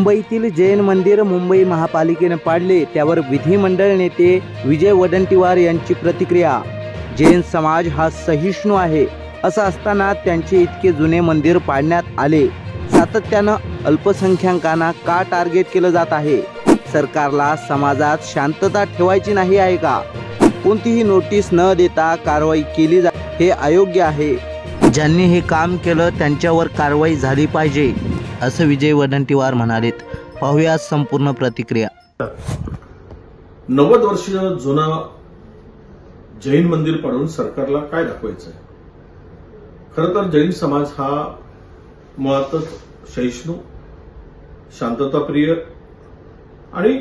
मुंबईतील जैन मंदिर मुंबई महापालिकेने पाडले. त्यावर विधिमंडळ नेते विजय वडंटीवार यांची प्रतिक्रिया. जैन समाज हा सहिष्णू आहे असं असताना त्यांचे इतके जुने मंदिर पाडण्यात आले. सातत्यानं अल्पसंख्याकांना का टार्गेट केलं जात आहे? सरकारला समाजात शांतता ठेवायची नाही आहे का? कोणतीही नोटीस न देता कारवाई केली जा हे अयोग्य आहे. ज्यांनी हे काम केलं त्यांच्यावर कारवाई झाली पाहिजे. असं विजय वडंटीवार म्हणालेत. पाहूया संपूर्ण प्रतिक्रिया. नव्वद वर्ष जुनं जैन मंदिर पाडून सरकारला काय दाखवायचं आहे खरं तर जैन समाज हा मुळातच सहिष्णू शांतताप्रिय आणि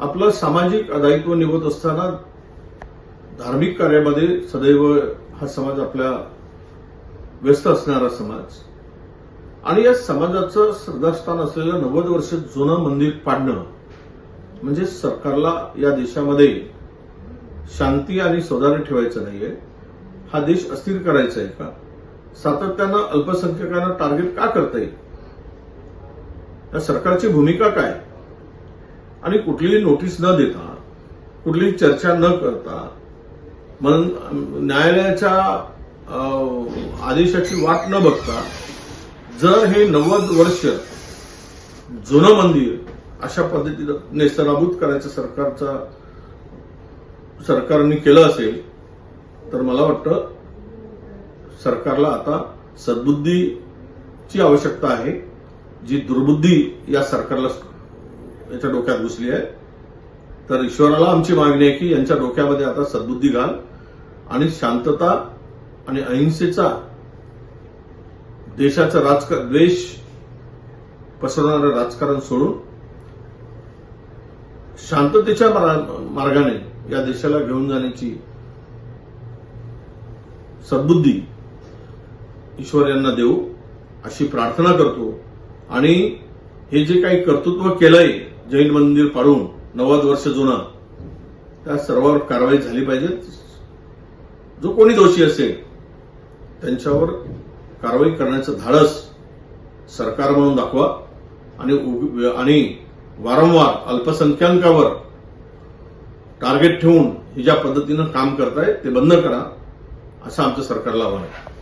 आपलं सामाजिक दायित्व निभवत असताना धार्मिक कार्यामध्ये सदैव हा समाज आपल्या व्यस्त असणारा समाज. आणि या समाजाचं श्रद्धास्थान असलेलं नव्वद वर्ष जुनं मंदिर पाडणं म्हणजे सरकारला या देशामध्ये शांती आणि सौदार्य ठेवायचं नाहीये. हा देश अस्थिर करायचा आहे का? सातत्यानं अल्पसंख्याकांना टार्गेट का करता येईल? या सरकारची भूमिका काय? आणि कुठलीही नोटीस न देता कुठलीही चर्चा न करता मन न्यायालयाच्या अं, आदेशाची वाट न बघता जर हे नव्वद वर्ष जुनं मंदिर अशा पद्धतीनं नेस्तनाभूत करायचं सरकारचा सरकारने केलं असेल तर मला वाटतं सरकारला आता सद्बुद्धीची आवश्यकता आहे जी दुर्बुद्धी या सरकारला याच्या डोक्यात घुसली आहे. तर ईश्वराला आमची मागणी आहे की यांच्या डोक्यामध्ये आता सद्बुद्धी घाल आणि शांतता आणि अहिंसेचा देशाचं राजकारण द्वेष पसरवणारं राजकारण सोडून शांततेच्या मार्गाने या देशाला घेऊन जाण्याची सद्बुद्धी ईश्वर यांना देऊ अशी प्रार्थना करतो. आणि हे जे काही कर्तृत्व केलंय जैन मंदिर पाडून नव्वद वर्ष जुना त्या सर्वावर कारवाई झाली पाहिजे. जो कोणी दोषी असेल त्यांच्यावर कारवाई करण्याचं धाडस सरकार म्हणून दाखवा. आणि आणि वारंवार अल्पसंख्याकावर टार्गेट ठेवून ही ज्या पद्धतीनं काम करताय ते बंद करा असं आमचं सरकारला आव्हान आहे.